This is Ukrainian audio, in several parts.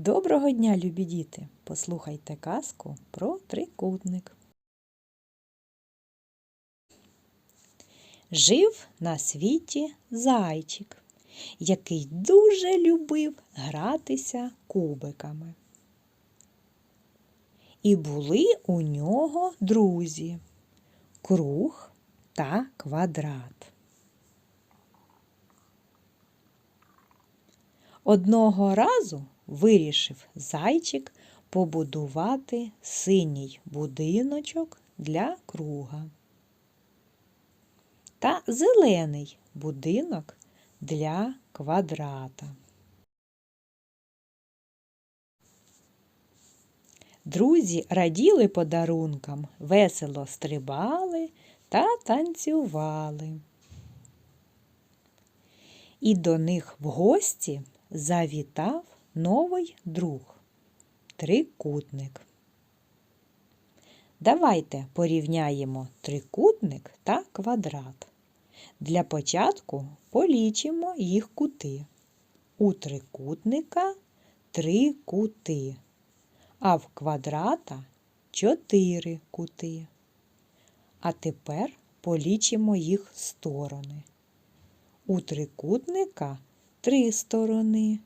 Доброго дня, любі діти! Послухайте казку про трикутник. Жив на світі зайчик, який дуже любив гратися кубиками. І були у нього друзі круг та квадрат. Одного разу вирішив зайчик побудувати синій будиночок для круга та зелений будинок для квадрата. Друзі раділи подарункам, весело стрибали та танцювали. І до них в гості завітав новий друг трикутник. Давайте порівняємо трикутник та квадрат. Для початку полічимо їх кути. У трикутника три кути, а в квадрата чотири кути. А тепер полічимо їх сторони. У трикутника три сторони,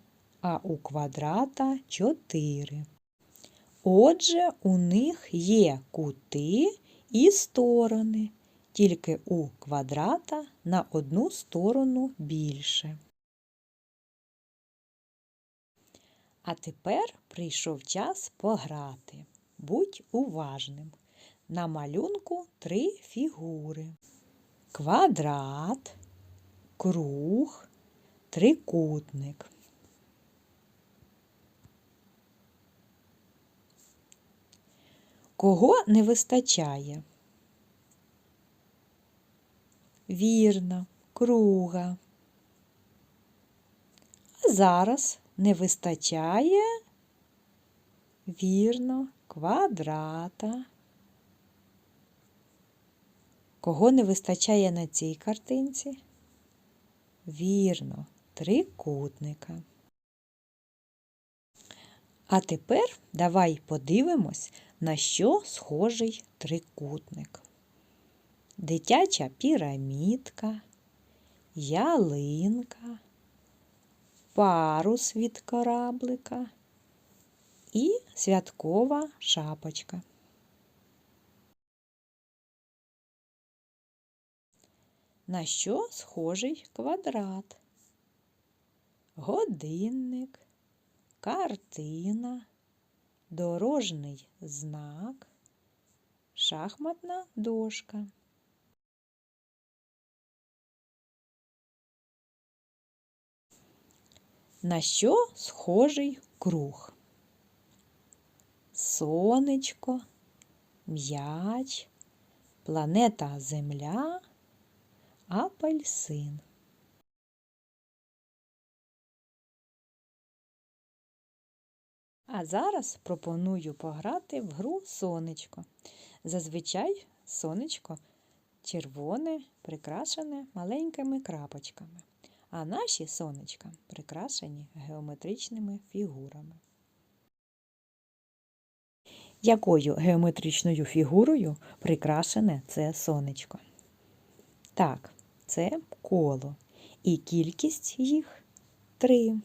а у квадрата 4. Отже, у них є кути і сторони, тільки у квадрата на одну сторону більше. А тепер прийшов час пограти. Будь уважним. На малюнку три фігури: квадрат, круг, трикутник. Кого не вистачає? Вірно, круга. А зараз не вистачає вірно квадрата. Кого не вистачає на цій картинці? Вірно, трикутника. А тепер давай подивимось, на що схожий трикутник. Дитяча пірамідка, ялинка, парус від кораблика і святкова шапочка. На що схожий квадрат? Годинник, картина, дорожній знак, шахматна дошка. На що схожий круг? Сонечко, м'яч, планета Земля, апельсин. А зараз пропоную пограти в гру сонечко. Зазвичай сонечко червоне, прикрашене маленькими крапочками, а наші сонечка прикрашені геометричними фігурами. Якою геометричною фігурою прикрашене це сонечко? Так, це коло. І кількість їх три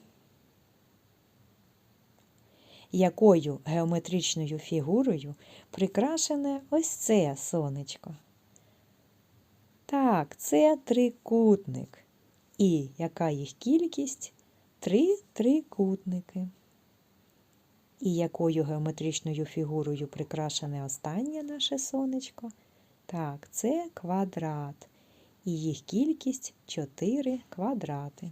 якою геометричною фігурою прикрашене ось це сонечко. Так, це трикутник. І яка їх кількість? Три трикутники. І якою геометричною фігурою прикрашене останнє наше сонечко? Так, це квадрат. І їх кількість 4 квадрати.